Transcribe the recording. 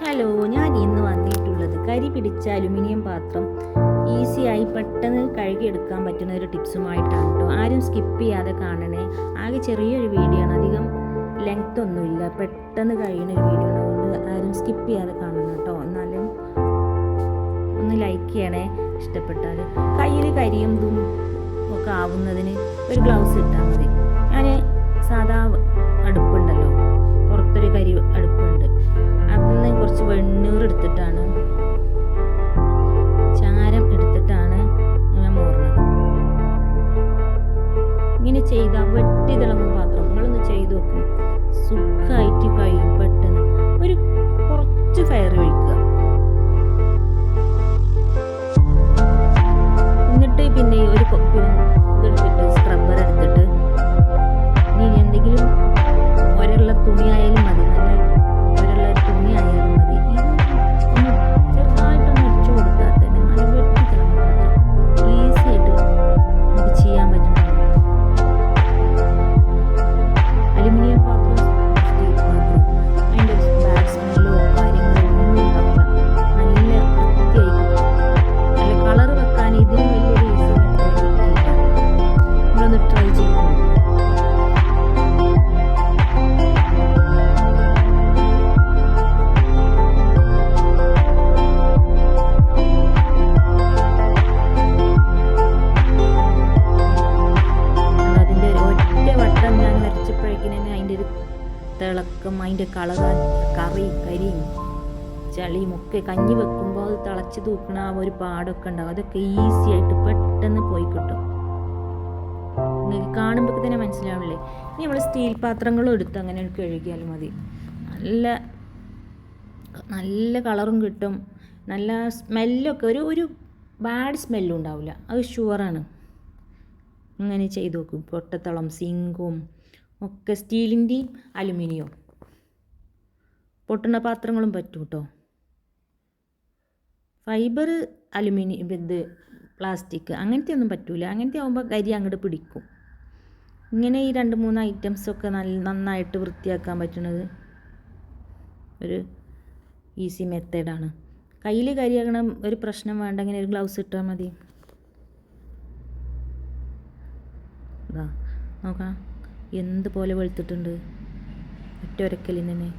Hello ഞാൻ ഇന്ന് വന്നിട്ടുള്ളത് കരി പിടിച്ച അലുമിനിയം പാത്രം ഈസിയായി പെട്ടെന്ന് കഴുകിയെടുക്കാൻ പറ്റുന്ന ഒരു ടിപ്സുമായിട്ടാണ് കേട്ടോ. ആരും സ്കിപ്പ് ചെയ്യാതെ കാണണേ. ആകെ ചെറിയൊരു വീഡിയോ ആണ്. അധികം ലെങ്ത് ഒന്നുമില്ല. പെട്ടെന്ന് കഴിയുന്ന ഒരു വീഡിയോ ആണ്. അതുകൊണ്ട് ആരും സ്കിപ്പ് ചെയ്യാതെ കാണണം കേട്ടോ. എന്നാലും ഒന്ന് ലൈക്ക് ചെയ്യണേ ഇഷ്ടപ്പെട്ടാൽ കയ്യിൽ കരിയും ഒക്കെ ആവുന്നതിന് ഒരു ഗ്ലൗസ് ഇട്ടാൽ മതി. ചെയ്താൽ വെട്ടി തിളങ്ങും പാത്രം. നിങ്ങളൊന്ന് ചെയ്ത് നോക്കും. തിളക്കം അതിന്റെ കളകാൻ കറി കരിയും ചളിയും ഒക്കെ കഞ്ഞി വെക്കുമ്പോൾ അത് തിളച്ച് തൂക്കണ ആ ഒരു പാടൊക്കെ ഉണ്ടാവും. അതൊക്കെ ഈസി ആയിട്ട് പെട്ടെന്ന് പോയി കിട്ടും. നിങ്ങൾക്ക് കാണുമ്പോൾ തന്നെ മനസ്സിലാവില്ലേ? ഇനി നമ്മൾ സ്റ്റീൽ പാത്രങ്ങളും എടുത്ത് അങ്ങനെ കഴുകിയാൽ മതി. നല്ല നല്ല കളറും കിട്ടും. നല്ല സ്മെല്ലൊക്കെ ഒരു ഒരു ബാഡ് സ്മെല്ലും ഉണ്ടാവില്ല. അത് ഷുവറാണ് അങ്ങനെ ചെയ്ത് നോക്കും. പൊട്ടത്തളം സിങ്കും ഒക്കെ സ്റ്റീലിന്റെയും അലുമിനിയം പൊട്ടുന്ന പാത്രങ്ങളും പറ്റും കേട്ടോ ഫൈബർ അലുമിനിയം ഇത് പ്ലാസ്റ്റിക് അങ്ങനത്തെ ഒന്നും പറ്റൂല. അങ്ങനത്തെ ആകുമ്പോൾ കരി അങ്ങോട്ട് പിടിക്കും. ഇങ്ങനെ ഈ രണ്ട് മൂന്ന് ഐറ്റംസൊക്കെ നല്ല നന്നായിട്ട് വൃത്തിയാക്കാൻ പറ്റുന്നത് ഒരു ഈസി മെത്തേഡാണ് കയ്യിൽ കരിയാകണം ഒരു പ്രശ്നം വേണ്ട. ഇങ്ങനെ ഒരു ഗ്ലൗസ് ഇട്ടാൽ മതി. നോക്കാം എന്ത് പോലെ വെളുത്തിട്ടുണ്ട്. ഒറ്റ ഒരക്കലിന് തന്നെ.